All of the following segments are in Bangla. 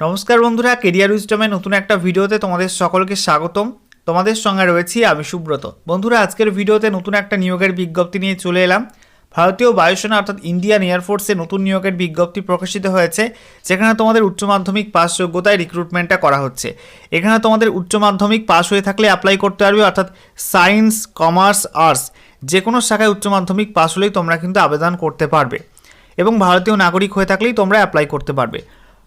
নমস্কার বন্ধুরা কেরিয়ার উইস্টমে নতুন একটা ভিডিওতে তোমাদের সকলকে স্বাগতম। তোমাদের সঙ্গে রয়েছি আমি সুব্রত। বন্ধুরা, আজকের ভিডিওতে নতুন একটা নিয়োগের বিজ্ঞপ্তি নিয়ে চলে এলাম। ভারতীয় বায়ুসেনা, অর্থাৎ ইন্ডিয়ান এয়ারফোর্সে নতুন নিয়োগের বিজ্ঞপ্তি প্রকাশিত হয়েছে, যেখানে তোমাদের উচ্চ মাধ্যমিক পাস যোগ্যতায় রিক্রুটমেন্টটা করা হচ্ছে। এখানে তোমাদের উচ্চ মাধ্যমিক পাস হয়ে থাকলে অ্যাপ্লাই করতে পারবে, অর্থাৎ সায়েন্স কমার্স আর্টস যে কোনো শাখায় উচ্চ মাধ্যমিক পাস হলেই তোমরা কিন্তু আবেদন করতে পারবে। এবং ভারতীয় নাগরিক হয়ে থাকলেই তোমরা অ্যাপ্লাই করতে পারবে।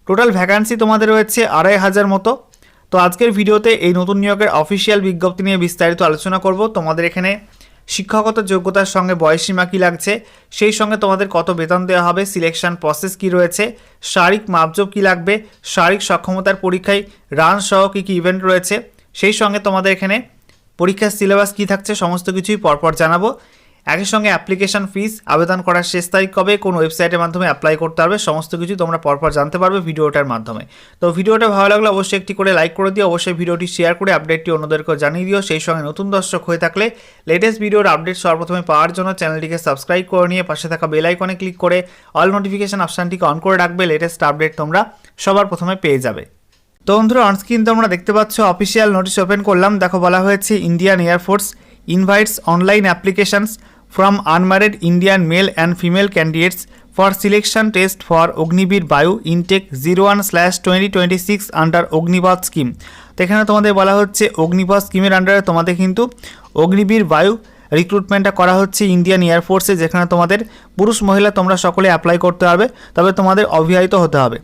টোটাল ভ্যাকান্সি তোমাদের রয়েছে আড়াই হাজার মতো। তো আজকের ভিডিওতে এই নতুন নিয়োগের অফিসিয়াল বিজ্ঞপ্তি নিয়ে বিস্তারিত আলোচনা করব। তোমাদের এখানে শিক্ষাগত যোগ্যতার সঙ্গে বয়সীমা কী লাগছে, সেই সঙ্গে তোমাদের কত বেতন দেওয়া হবে সিলেকশন প্রসেস কী রয়েছে, শারীরিক মাপজোপ কী লাগবে, শারীরিক সক্ষমতার পরীক্ষায় রান সহ কী কী ইভেন্ট রয়েছে, সেই সঙ্গে তোমাদের এখানে পরীক্ষার সিলেবাস কী থাকছে, সমস্ত কিছুই পরপর জানাব। একই সঙ্গে অ্যাপ্লিকেশন ফিস আবেদন করার শেষ তারিখ কবে, কোন ওয়েবসাইটের মাধ্যমে অ্যাপ্লাই করতে পারবে, সমস্ত কিছু তোমরা পরপর জানতে পারবে ভিডিওটার মাধ্যমে। তো ভিডিওটা ভালো লাগলে অবশ্যই একটি করে লাইক করে দিও, অবশ্যই ভিডিওটি শেয়ার করে আপডেটটি অন্যদেরকেও জানিয়ে দিও। সেই সঙ্গে নতুন দর্শক হয়ে থাকলে লেটেস্ট ভিডিওর আপডেট সর্বপ্রথমে পাওয়ার জন্য চ্যানেলটিকে সাবস্ক্রাইব করে নিয়ে পাশে থাকা বেল আইকনে ক্লিক করে অল নোটিফিকেশন অপশানটিকে অন করে রাখবে লেটেস্ট আপডেট তোমরা সবার প্রথমে পেয়ে যাবে। তো বন্ধুরা অনস্ক্রিন তোমরা দেখতে পাচ্ছ অফিসিয়াল নোটিশ ওপেন করলাম। দেখো, বলা হয়েছে Indian air force invites online applications from unmarried Indian male and female candidates for selection test for Agniveer Vayu intake zero one slash twenty twenty six under Agnipath scheme তো এখানে তোমাদের বলা হচ্ছে অগ্নিপথ স্কিমের আন্ডারে তোমাদের কিন্তু অগ্নিবীর বায়ু রিক্রুটমেন্টটা করা হচ্ছে ইন্ডিয়ান এয়ারফোর্সে যেখানে তোমাদের পুরুষ মহিলা তোমরা সকলে অ্যাপ্লাই করতে পারবে তবে তোমাদের অবিবাহিত হতে হবে।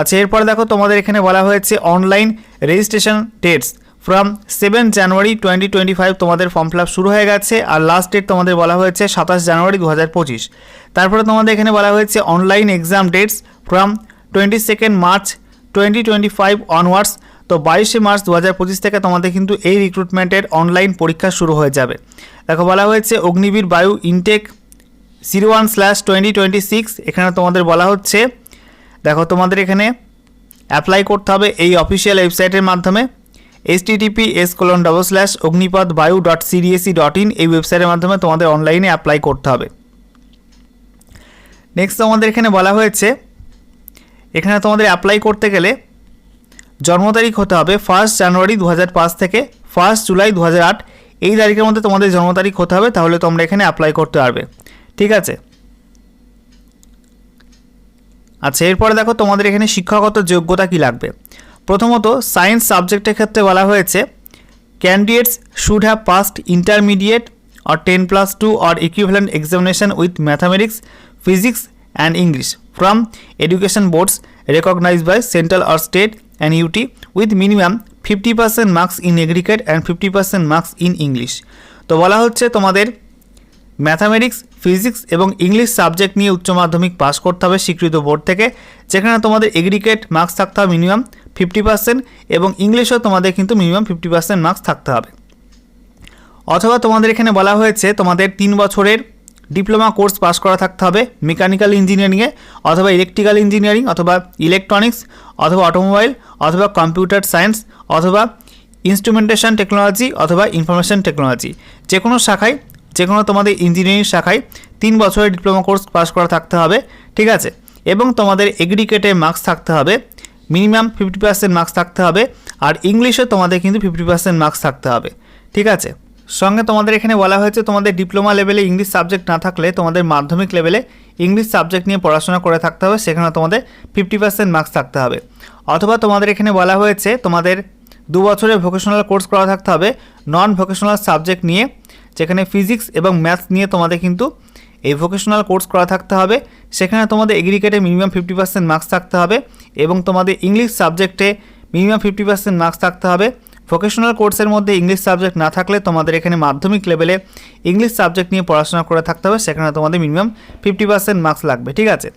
আচ্ছা এরপর দেখো তোমাদের এখানে বলা হয়েছে online registration dates from seven January twenty twenty five তোমাদের ফর্ম ফিল শুরু হয়ে গেছে আর লাস্ট ডেট তোমাদের বলা হয়েছে সাতাশ জানুয়ারি দু হাজার পঁচিশ। তারপরে তোমাদের এখানে বলা হয়েছে online exam dates from twenty second March twenty twenty five onwards তো বাইশে মার্চ দু হাজার পঁচিশ থেকে তোমাদের কিন্তু এই রিক্রুটমেন্টের অনলাইন পরীক্ষা শুরু হয়ে যাবে। দেখো বলা হয়েছে Agniveer Vayu intake zero one slash twenty twenty six এখানে তোমাদের বলা হচ্ছে, দেখো তোমাদের এখানে অ্যাপ্লাই করতে হবে এই অফিসিয়াল ওয়েবসাইটের মাধ্যমে। H TTP S colon double slash Agnipath Vayu dot CDAC dot in এই ওয়েবসাইটের মাধ্যমে তোমাদের অনলাইনে অ্যাপ্লাই করতে হবে। নেক্সট তোমাদের এখানে বলা হয়েছে, এখানে তোমাদের অ্যাপ্লাই করতে গেলে জন্ম তারিখ হতে হবে ফার্স্ট জানুয়ারি দু থেকে ফার্স্ট জুলাই দু এই তারিখের মধ্যে তোমাদের জন্ম তারিখ হতে হবে, তাহলে তোমরা এখানে অ্যাপ্লাই করতে পারবে। ঠিক আছে? আচ্ছা এরপরে দেখো তোমাদের এখানে শিক্ষাগত যোগ্যতা কি লাগবে? প্রথমত সায়েন্স সাবজেক্টের ক্ষেত্রে বলা হয়েছে candidates should have passed intermediate or ten plus two or equivalent examination with mathematics physics and English from education boards recognized by central or state and UT with minimum fifty percent marks in aggregate and fifty percent marks in English তো বলা হচ্ছে তোমাদের ম্যাথামেটিক্স ফিজিক্স এবং ইংলিশ সাবজেক্ট নিয়ে উচ্চ মাধ্যমিক পাস করতে হবে স্বীকৃত বোর্ড থেকে, যেখানে তোমাদের এগ্রিকেট মার্কস থাকতে হবে মিনিমাম ফিফটি পার্সেন্ট এবং ইংলিশও তোমাদের কিন্তু মিনিমাম ফিফটি পার্সেন্ট মার্কস থাকতে হবে। অথবা তোমাদের এখানে বলা হয়েছে তোমাদের তিন বছরের ডিপ্লোমা কোর্স পাস করা থাকতে হবে মেকানিক্যাল ইঞ্জিনিয়ারিংয়ে অথবা ইলেকট্রিক্যাল ইঞ্জিনিয়ারিং অথবা ইলেকট্রনিক্স অথবা অটোমোবাইল অথবা কম্পিউটার সায়েন্স অথবা ইনস্ট্রুমেন্টেশন টেকনোলজি অথবা ইনফরমেশন টেকনোলজি যে কোনো শাখায় যে কোনো তোমাদের ইঞ্জিনিয়ারিং শাখায় তিন বছরের ডিপ্লোমা কোর্স পাস করা থাকতে হবে, ঠিক আছে? এবং তোমাদের এগ্রিকেটে মার্কস থাকতে হবে মিনিমাম ফিফটি পার্সেন্ট মার্কস থাকতে হবে, আর ইংলিশে তোমাদের কিন্তু ফিফটি পার্সেন্ট মার্কস থাকতে হবে, ঠিক আছে? সঙ্গে তোমাদের এখানে বলা হয়েছে, তোমাদের ডিপ্লোমা লেভেলে ইংলিশ সাবজেক্ট না থাকলে তোমাদের মাধ্যমিক লেভেলে ইংলিশ সাবজেক্ট নিয়ে পড়াশোনা করে থাকতে হবে, সেখানে তোমাদের ফিফটি পার্সেন্ট মার্কস থাকতে হবে। অথবা তোমাদের এখানে বলা হয়েছে, তোমাদের দু বছরের ভোকেশনাল কোর্স করা থাকতে হবে নন ভোকেশনাল সাবজেক্ট নিয়ে যেখানে ফিজিক্স এবং ম্যাথস নিয়ে তোমাদের কিন্তু এই ভোকেশনাল কোর্স করা থাকতে হবে। সেখানে তোমাদের এগ্রিকেটে মিনিমাম ফিফটি পার্সেন্ট মার্কস থাকতে হবে এবং তোমাদের ইংলিশ সাবজেক্টে মিনিমাম ফিফটি পার্সেন্ট মার্কস থাকতে হবে। ভোকেশনাল কোর্সের মধ্যে ইংলিশ সাবজেক্ট না থাকলে তোমাদের এখানে মাধ্যমিক লেভেলে ইংলিশ সাবজেক্ট নিয়ে পড়াশোনা করে থাকতে হবে। সেখানে তোমাদের মিনিমাম ফিফটি পার্সেন্ট মার্কস লাগবে, ঠিক আছে?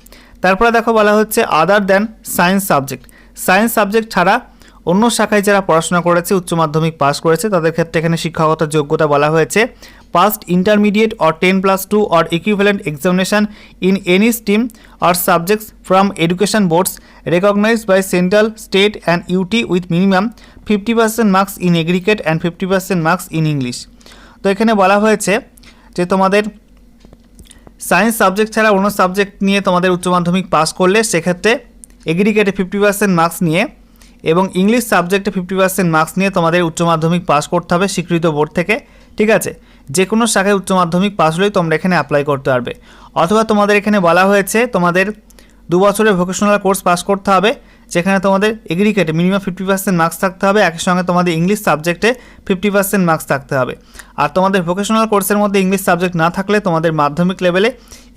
তারপরে দেখো বলা হচ্ছে other than science subject science subject ছাড়া অন্য শাখায় যারা পড়াশোনা করেছে, উচ্চ মাধ্যমিক পাস করেছে, তাদের ক্ষেত্রে এখানে শিক্ষাগত যোগ্যতা বলা হয়েছে। Passed intermediate or ten plus two or equivalent examination in any stream R subjects from education boards recognize by central state and UT with minimum fifty percent marks in aggregate and fifty percent marks in English তো এখানে বলা হয়েছে যে তোমাদের সায়েন্স সাবজেক্ট ছাড়া অন্য সাবজেক্ট নিয়ে তোমাদের উচ্চ মাধ্যমিক পাস করলে সেক্ষেত্রে এগ্রিকেটে ফিফটি পার্সেন্ট মার্কস নিয়ে এবং ইংলিশ সাবজেক্টে ফিফটি পার্সেন্ট মার্কস নিয়ে তোমাদের উচ্চ মাধ্যমিক পাস করতে হবে স্বীকৃত বোর্ড থেকে, ঠিক আছে? যে কোনো শাখায় উচ্চ মাধ্যমিক পাস হলেই তোমরা এখানে অ্যাপ্লাই করতে পারবে। অথবা তোমাদের এখানে বলা হয়েছে তোমাদের দু বছরের ভোকেশনাল কোর্স পাস করতে হবে, যেখানে তোমাদের এগ্রিকেটে মিনিমাম ফিফটি পার্সেন্ট মার্কস থাকতে হবে, একই সঙ্গে তোমাদের ইংলিশ সাবজেক্টে ফিফটি পার্সেন্ট মার্কস থাকতে হবে। আর তোমাদের ভোকেশনাল কোর্সের মধ্যে ইংলিশ সাবজেক্ট না থাকলে তোমাদের মাধ্যমিক লেভেলে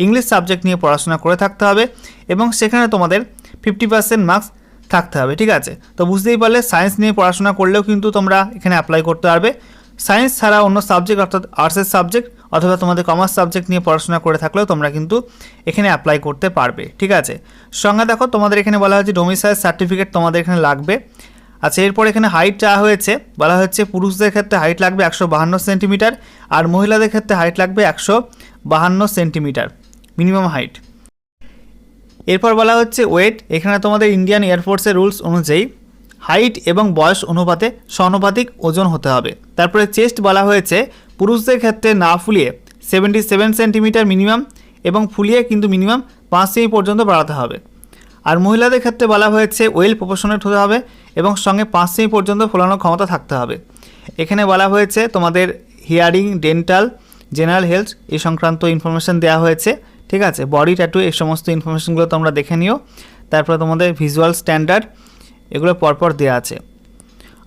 ইংলিশ সাবজেক্ট নিয়ে পড়াশোনা করে থাকতে হবে এবং সেখানে তোমাদের ফিফটি পার্সেন্ট মার্কস থাকতে হবে, ঠিক আছে? তো বুঝতেই পারলে সায়েন্স নিয়ে পড়াশোনা করলেও কিন্তু তোমরা এখানে অ্যাপ্লাই করতে পারবে। সায়েন্স ছাড়া অন্য সাবজেক্ট অর্থাৎ আর্টসের সাবজেক্ট অথবা তোমাদের কমার্স সাবজেক্ট নিয়ে পড়াশোনা করে থাকলেও তোমরা কিন্তু এখানে অ্যাপ্লাই করতে পারবে, ঠিক আছে? সঙ্গে দেখো, তোমাদের এখানে বলা হয়েছে ডোমিসাইল সার্টিফিকেট তোমাদের এখানে লাগবে। আচ্ছা এরপর এখানে হাইট চাওয়া হয়েছে, বলা হচ্ছে পুরুষদের ক্ষেত্রে হাইট লাগবে একশো বাহান্ন সেন্টিমিটার আর মহিলাদের ক্ষেত্রে হাইট লাগবে একশো বাহান্ন সেন্টিমিটার মিনিমাম হাইট এরপর বলা হচ্ছে, ওয়েট, এখানে তোমাদের ইন্ডিয়ান এয়ারফোর্সের রুলস অনুযায়ী হাইট এবং বয়স অনুপাতে সমানুপাতিক ওজন হতে হবে। তারপরে চেস্ট বলা হয়েছে, পুরুষদের ক্ষেত্রে না ফুলিয়ে সেভেন্টি সেভেন সেন্টিমিটার মিনিমাম এবং ফুলিয়ে কিন্তু মিনিমাম পাঁচ সেমি পর্যন্ত বাড়াতে হবে। আর মহিলাদের ক্ষেত্রে বলা হয়েছে ওয়েল প্রপোর্শনেট হতে হবে এবং সঙ্গে পাঁচ সেমি পর্যন্ত ফোলানোর ক্ষমতা থাকতে হবে। এখানে বলা হয়েছে, তোমাদের হিয়ারিং ডেন্টাল জেনারেল হেলথ এ সংক্রান্ত ইনফরমেশান দেওয়া হয়েছে। ঠিক আছে? বডি ট্যাটু এই সমস্ত ইনফরমেশনগুলো তোমরা দেখে নিও। তারপরে তোমাদের ভিজুয়াল স্ট্যান্ডার্ড এগুলো পরপর দেওয়া আছে।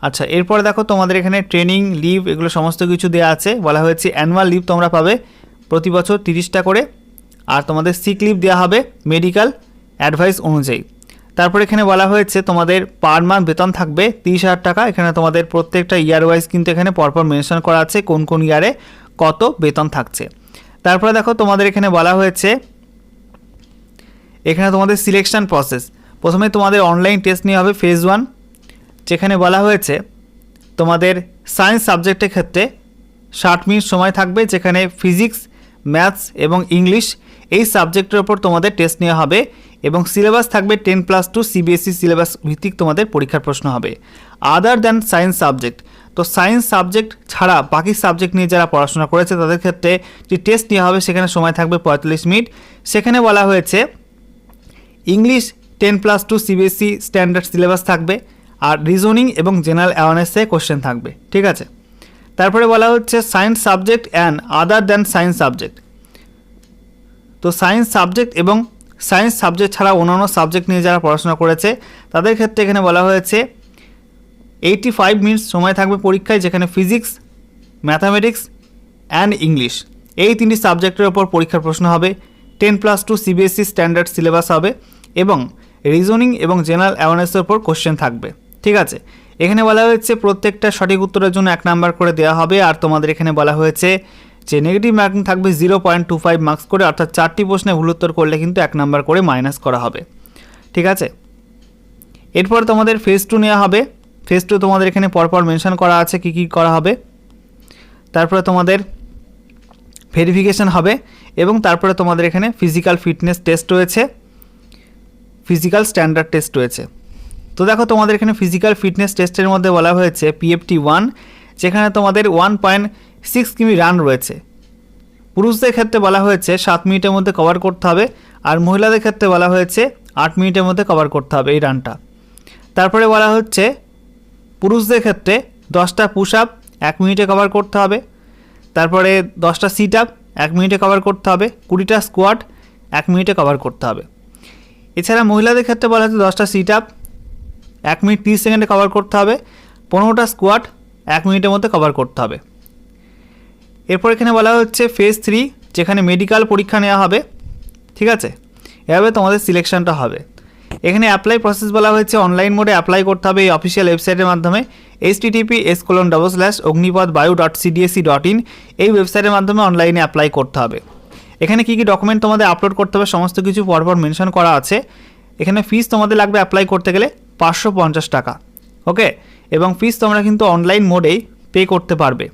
আচ্ছা এরপরে দেখো তোমাদের এখানে ট্রেনিং লিভ এগুলো সমস্ত কিছু দেওয়া আছে। বলা হয়েছে অ্যানুয়াল লিভ তোমরা পাবে প্রতি বছর তিরিশটা করে। আর তোমাদের সিক লিভ দেওয়া হবে মেডিকেল অ্যাডভাইস অনুযায়ী। তারপর এখানে বলা হয়েছে তোমাদের পার মান্থ বেতন থাকবে তিরিশ হাজার টাকা। এখানে তোমাদের প্রত্যেকটা ইয়ার ওয়াইজ কিন্তু এখানে পরপর মেনশন করা আছে কোন কোন ইয়ারে কত বেতন থাকছে। তারপরে দেখো তোমাদের এখানে বলা হয়েছে, এখানে তোমাদের সিলেকশন প্রসেস প্রথমে তোমাদের অনলাইন টেস্ট নিয়ে হবে ফেজ ওয়ান যেখানে বলা হয়েছে তোমাদের সায়েন্স সাবজেক্টের ক্ষেত্রে ষাট মিনিট সময় থাকবে, যেখানে ফিজিক্স ম্যাথস এবং ইংলিশ এই সাবজেক্টের ওপর তোমাদের টেস্ট নেওয়া হবে এবং সিলেবাস থাকবে ten plus two CBSE syllabus ভিত্তিক তোমাদের পরীক্ষার প্রশ্ন হবে। আদার দ্যান সায়েন্স সাবজেক্ট তো সায়েন্স সাবজেক্ট ছাড়া বাকি সাবজেক্ট নিয়ে যারা পড়াশোনা করেছে, তাদের ক্ষেত্রে যে টেস্ট নেওয়া হবে সেখানে সময় থাকবে পঁয়তাল্লিশ মিনিট। সেখানে বলা হয়েছে English ten plus two CBSE standard syllabus থাকবে আর রিজনিং এবং জেনারেল অ্যাওয়ারনেসে কোশ্চেন থাকবে, ঠিক আছে? তারপরে বলা হচ্ছে science subject and other than science subject তো সায়েন্স সাবজেক্ট এবং সায়েন্স সাবজেক্ট ছাড়া অন্যান্য সাবজেক্ট নিয়ে যারা পড়াশোনা করেছে, তাদের ক্ষেত্রে এখানে বলা হয়েছে এইটি ফাইভ মিনিটস সময় থাকবে পরীক্ষায়, যেখানে ফিজিক্স ম্যাথামেটিক্স অ্যান্ড ইংলিশ এই তিনটি সাবজেক্টের ওপর পরীক্ষার প্রশ্ন হবে ten plus two CBSE standard syllabus হবে এবং রিজনিং এবং জেনারেল অ্যাওয়ারনেসের ওপর কোশ্চেন থাকবে। ঠিক আছে? এখানে বলা হয়েছে প্রত্যেকটা সঠিক উত্তরের জন্য এক নাম্বার করে দেওয়া হবে, আর তোমাদের এখানে বলা হয়েছে যে নেগেটিভ মার্কিং থাকবে zero point two five marks করে, অর্থাৎ চারটি প্রশ্নে ভুল উত্তর করলে কিন্তু এক নাম্বার করে মাইনাস করা হবে। ঠিক আছে? এরপর তোমাদের ফেজ টু নেওয়া হবে। ফেজ টু তোমাদের এখানে পরপর মেনশন করা আছে কী কী করা হবে। তারপরে তোমাদের ভেরিফিকেশান হবে এবং তারপরে তোমাদের এখানে ফিজিক্যাল ফিটনেস টেস্ট রয়েছে ফিজিক্যাল স্ট্যান্ডার্ড টেস্ট রয়েছে। তো দেখো তোমাদের এখানে ফিজিক্যাল ফিটনেস টেস্টের মধ্যে বলা হয়েছে পিএফটি ওয়ান যেখানে তোমাদের ওয়ান পয়েন্ট সিক্স কিমি রান রয়েছে। পুরুষদের ক্ষেত্রে বলা হয়েছে সাত মিনিটের মধ্যে কভার করতে হবে আর মহিলাদের ক্ষেত্রে বলা হয়েছে আট মিনিটের মধ্যে কভার করতে হবে এই রানটা তারপরে বলা হচ্ছে পুরুষদের ক্ষেত্রে দশটা পুশ আপ এক মিনিটে কভার করতে হবে। তারপরে দশটা সিট আপ এক মিনিটে কভার করতে হবে। কুড়িটা স্কোয়াড এক মিনিটে কভার করতে হবে। এছাড়া মহিলাদের ক্ষেত্রে বলা হচ্ছে দশটা সিট আপ এক মিনিট তিরিশ সেকেন্ডে কভার করতে হবে। পনেরোটা স্কোয়াড এক মিনিটের মধ্যে কভার করতে হবে। এরপর এখানে বলা হচ্ছে ফেজ থ্রি যেখানে মেডিকেল পরীক্ষা নেওয়া হবে। ঠিক আছে? এভাবে তোমাদের সিলেকশনটা হবে। এখানে অ্যাপ্লাই প্রসেস বলা হয়েছে। অনলাইন মোডে অ্যাপ্লাই করতে হবে এই অফিসিয়াল ওয়েবসাইটের মাধ্যমে। H TTP S colon double slash Agnipath Vayu dot CDAC dot in এই ওয়েবসাইটের মাধ্যমে অনলাইনে অ্যাপ্লাই করতে হবে। এখানে কী কী ডকুমেন্ট তোমাদের আপলোড করতে হবে, সমস্ত কিছু পরপর মেনশন করা আছে। এখানে ফিস তোমাদের লাগবে অ্যাপ্লাই করতে গেলে পাঁচশো পঞ্চাশ টাকা। ওকে এবং ফিস তোমরা কিন্তু অনলাইন মোডেই পে করতে পারবে।